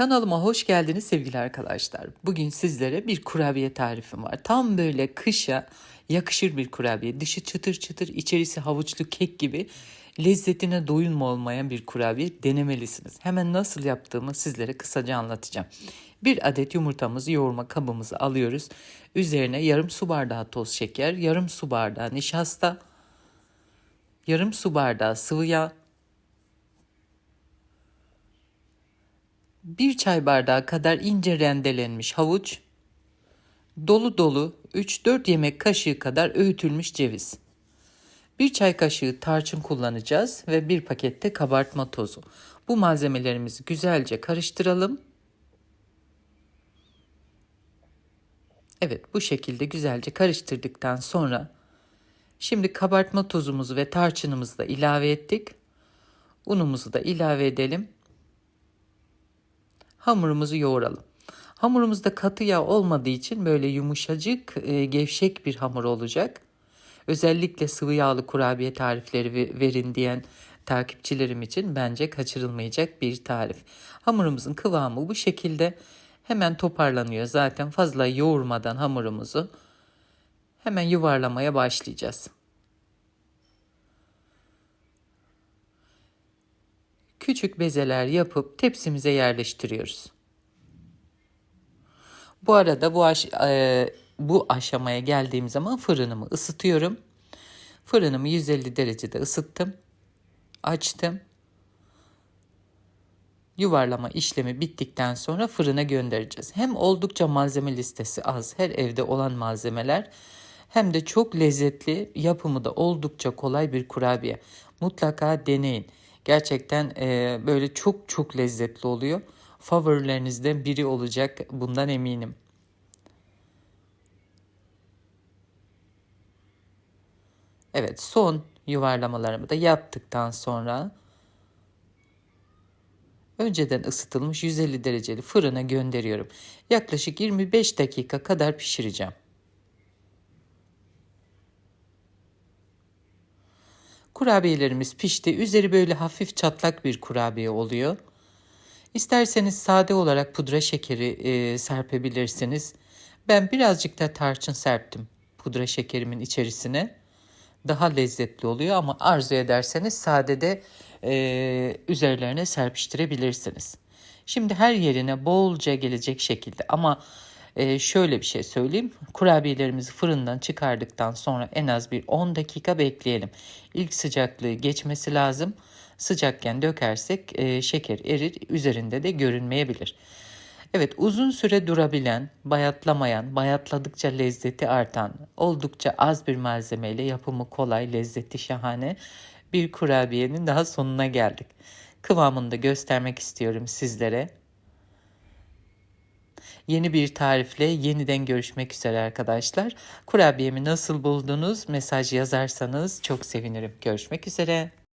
Kanalıma hoş geldiniz sevgili arkadaşlar. Bugün sizlere bir kurabiye tarifim var. Tam böyle kışa yakışır bir kurabiye. Dışı çıtır çıtır, içerisi havuçlu kek gibi lezzetine doyum olmayan bir kurabiye denemelisiniz. Hemen nasıl yaptığımı sizlere kısaca anlatacağım. Bir adet yumurtamızı yoğurma kabımıza alıyoruz. Üzerine yarım su bardağı toz şeker, yarım su bardağı nişasta, yarım su bardağı sıvı yağ, bir çay bardağı kadar ince rendelenmiş havuç, dolu dolu 3-4 yemek kaşığı kadar öğütülmüş ceviz. Bir çay kaşığı tarçın kullanacağız ve bir pakette kabartma tozu. Bu malzemelerimizi güzelce karıştıralım. Evet bu şekilde güzelce karıştırdıktan sonra şimdi kabartma tozumuzu ve tarçınımızı da ilave ettik. Unumuzu da ilave edelim hamurumuzu yoğuralım. Hamurumuzda katı yağ olmadığı için böyle yumuşacık, e, gevşek bir hamur olacak. Özellikle sıvı yağlı kurabiye tarifleri verin diyen takipçilerim için bence kaçırılmayacak bir tarif. Hamurumuzun kıvamı bu şekilde hemen toparlanıyor. Zaten fazla yoğurmadan hamurumuzu hemen yuvarlamaya başlayacağız. Küçük bezeler yapıp tepsimize yerleştiriyoruz. Bu arada bu aş e, bu aşamaya geldiğim zaman fırınımı ısıtıyorum. Fırınımı 150 derecede ısıttım. Açtım. Yuvarlama işlemi bittikten sonra fırına göndereceğiz. Hem oldukça malzeme listesi az, her evde olan malzemeler hem de çok lezzetli, yapımı da oldukça kolay bir kurabiye. Mutlaka deneyin. Gerçekten e, böyle çok çok lezzetli oluyor. Favorilerinizden biri olacak bundan eminim. Evet son yuvarlamalarımı da yaptıktan sonra önceden ısıtılmış 150 dereceli fırına gönderiyorum. Yaklaşık 25 dakika kadar pişireceğim. Kurabiyelerimiz pişti. Üzeri böyle hafif çatlak bir kurabiye oluyor. İsterseniz sade olarak pudra şekeri e, serpebilirsiniz. Ben birazcık da tarçın serptim pudra şekerimin içerisine. Daha lezzetli oluyor ama arzu ederseniz sade de e, üzerlerine serpiştirebilirsiniz. Şimdi her yerine bolca gelecek şekilde ama ee, şöyle bir şey söyleyeyim. Kurabiyelerimizi fırından çıkardıktan sonra en az bir 10 dakika bekleyelim. İlk sıcaklığı geçmesi lazım. Sıcakken dökersek e, şeker erir, üzerinde de görünmeyebilir. Evet uzun süre durabilen, bayatlamayan, bayatladıkça lezzeti artan, oldukça az bir malzemeyle yapımı kolay, lezzeti şahane bir kurabiyenin daha sonuna geldik. Kıvamını da göstermek istiyorum sizlere. Yeni bir tarifle yeniden görüşmek üzere arkadaşlar. Kurabiyemi nasıl buldunuz? Mesaj yazarsanız çok sevinirim. Görüşmek üzere.